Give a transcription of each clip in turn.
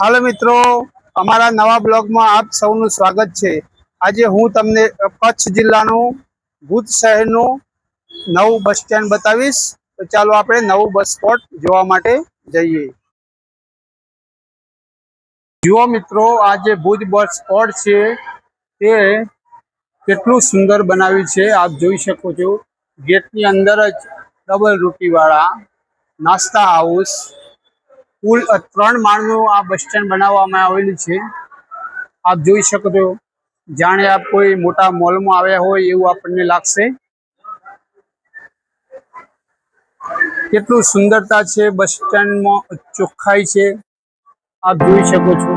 હાલો મિત્રો, અમારા નવા બ્લોગમાં આપ સૌનું સ્વાગત છે. આજે હું તમને કચ્છ જિલ્લાનું ભૂત શહેરનું નવું બસ સ્ટેન્ડ બતાવીશ. તો ચાલો આપણે નવું બસ સ્પોટ જોવા માટે જઈએ. જુઓ મિત્રો, આ જે ભુજ બસ સ્પોટ છે, તે કેટલું સુંદર બનાવ્યું છે. આપ જોઈ શકો છો, ગેટની અંદર જ ડબલ રોટીવાળા નાસ્તા હાઉસ કુલ ત્રણ માળનું આ બસ સ્ટેન્ડ બનાવવામાં આવેલું છે. આપ જોઈ શકો છો, જાણે આપ કોઈ મોટા મોલમાં આવ્યા હોય એવું આપણને લાગશે. કેટલું સુંદરતા છે, બસ સ્ટેન્ડમાં ચોખ્ખાઈ છે. આપ જોઈ શકો છો.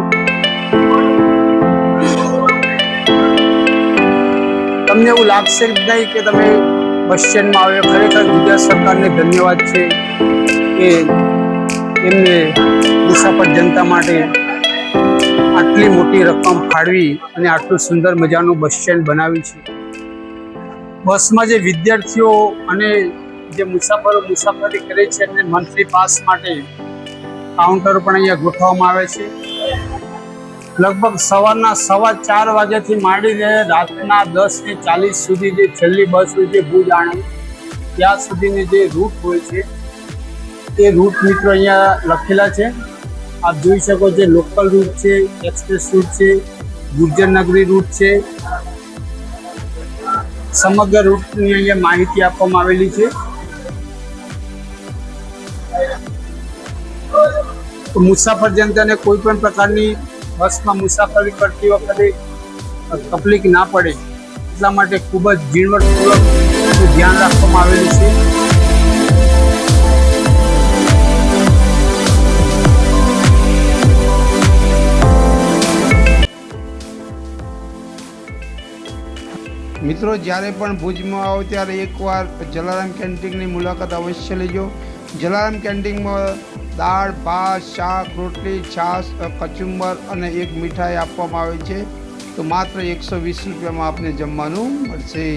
તમને એવું લાગશે જ નહીં કે તમે બસ સ્ટેન્ડમાં આવ્યો. ખરેખર ગુજરાત સરકારને ધન્યવાદ છે કે એમને મુસાફર જનતા માટે આટલી મોટી રકમ ફાળવી અને આટલું સુંદર મજાનું બસ સ્ટેન્ડ બનાવ્યું છે. બસમાં જે વિદ્યાર્થીઓ અને જે મુસાફરો મુસાફરી કરે છે એમને મંથલી પાસ માટે કાઉન્ટર પણ અહીંયા ગોઠવવામાં આવે છે. લગભગ સવારના સવા ચાર વાગ્યાથી માંડીને રાતના દસ ને ચાલીસ સુધી જે છેલ્લી બસ હોય છે ભુજ આણંદ, ત્યાં સુધીની જે રૂટ હોય છે એ રૂટ મિત્રો અહીંયા લખેલા છે. આપ જોઈ શકો જે લોકલ રૂટ છે, એક્સપ્રેસ રૂટ છે, ગુર્જર નગરી રૂટ છે. સમગ્ર રૂટની અહીંયા માહિતી આપવામાં આવેલી છે. મુસાફર જનતાને કોઈ પણ પ્રકારની બસમાં મુસાફરી કરતી વખતે તકલીફ ના પડે, એટલા માટે ખૂબ જ ઝીણવટપૂર્વક ધ્યાન રાખવામાં આવેલું છે. મિત્રો જ્યારે પણ ભુજમાં આવો ત્યારે એકવાર જલારામ કેન્ટીનની મુલાકાત અવશ્ય લેજો. જલારામ કેન્ટીનમાં દાળ ભાત શાક રોટલી છાશ કચુંબર અને એક મીઠાઈ આપવામાં આવે છે. તો માત્ર એકસો વીસ રૂપિયામાં આપને જમવાનું મળશે.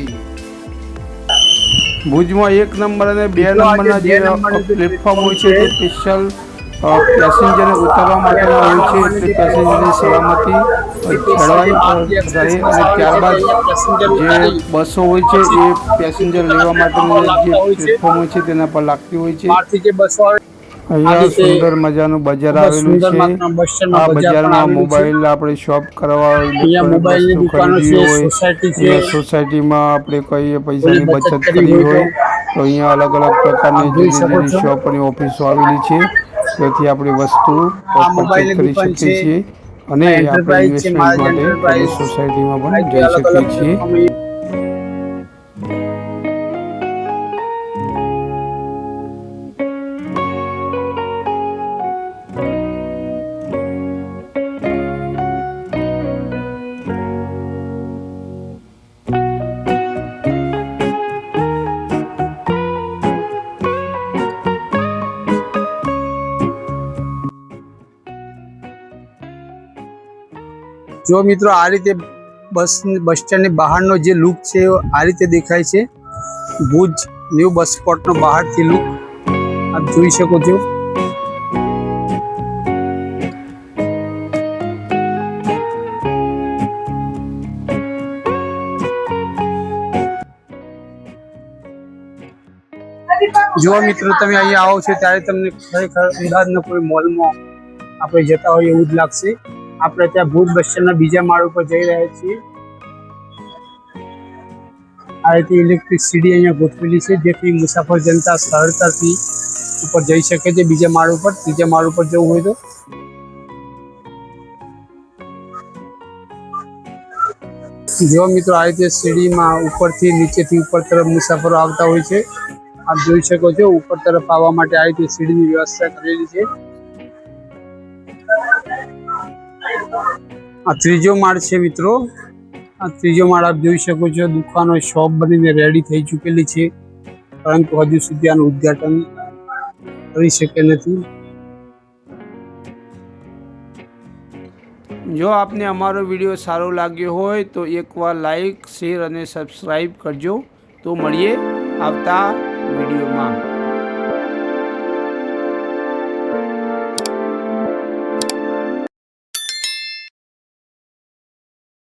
ભુજમાં એક નંબર અને બે નંબરના જે પ્લેટફોર્મ હોય છે તે સ્પેશિયલ પેસેન્જરને ઉતારવા માટેના હોય છે એટલે પેસેન્જરની સલામતી જળવાઈ રહે અને ત્યારબાદ જે બસો હોય છે એ પેસેન્જર લેવા માટેનું જે પ્લેટફોર્મ હોય છે તેના પર લાગતી હોય છે અહીંયા સુંદર મજાનું બજાર આવેલું છે આ બજારમાં મોબાઈલ આપણે શોપ કરવા વસ્તુ ખરીદવી છે, હોય. સોસાયટીમાં આપણે કઈ પૈસાની બચત કરવી હોય. તો અહીંયા અલગ અલગ પ્રકારની જુદી શોપ અને ઓફિસો આવેલી છે તેથી આપણે વસ્તુ કરી શકીએ છીએ અને આપણે ઇન્વેસ્ટમેન્ટ માટે સોસાયટીમાં પણ જઈ શકીએ છીએ. જો મિત્રો આ રીતે બસ બસ સ્ટેન્ડની બહારનો જે લુક છે, આ રીતે દેખાય છે. ભુજ ન્યૂ બસ સ્પોટનો બહારથી લુક આપ જોઈ શકો છો. જો મિત્રો તમે અહીંયા આવો છો, ત્યારે તમને ખરેખર અમદાવાદના કોઈ મોલમાં આપણે જતા હોય એવું જ લાગશે. આપણે ત્યાં ભુજ બસ બીજા માળ ઉપર જઈ રહ્યા છીએ. આ રીતે ઇલેક્ટ્રિક સીડી અહીંયા ગોઠવેલી છે, જેથી મુસાફર જનતા સરળતાથી ઉપર જઈ શકે છે બીજા માળ ઉપર. ત્રીજા માળ ઉપર જવું હોય તો. જેવા મિત્રો આ રીતે સીડીમાં ઉપરથી નીચેથી ઉપર તરફ મુસાફરો આવતા હોય છે, આપ જોઈ શકો છો, ઉપર તરફ આવવા માટે આ રીતે સીડીની વ્યવસ્થા કરેલી છે. આ ત્રીજો માળ છે મિત્રો. આ ત્રીજો માળ આપ જોઈ શકો છો, દુકાનો, શોપ બનીને રેડી થઈ ચૂકેલી છે. પરંતુ હજુ સુધી આનું ઉદ્ઘાટન કરી શકે નથી. જો આપને અમારો વીડિયો સારો લાગ્યો હોય તો એકવાર લાઈક શેર અને સબસ્ક્રાઈબ કરજો. તો મળીએ આવતા વિડીયોમાં.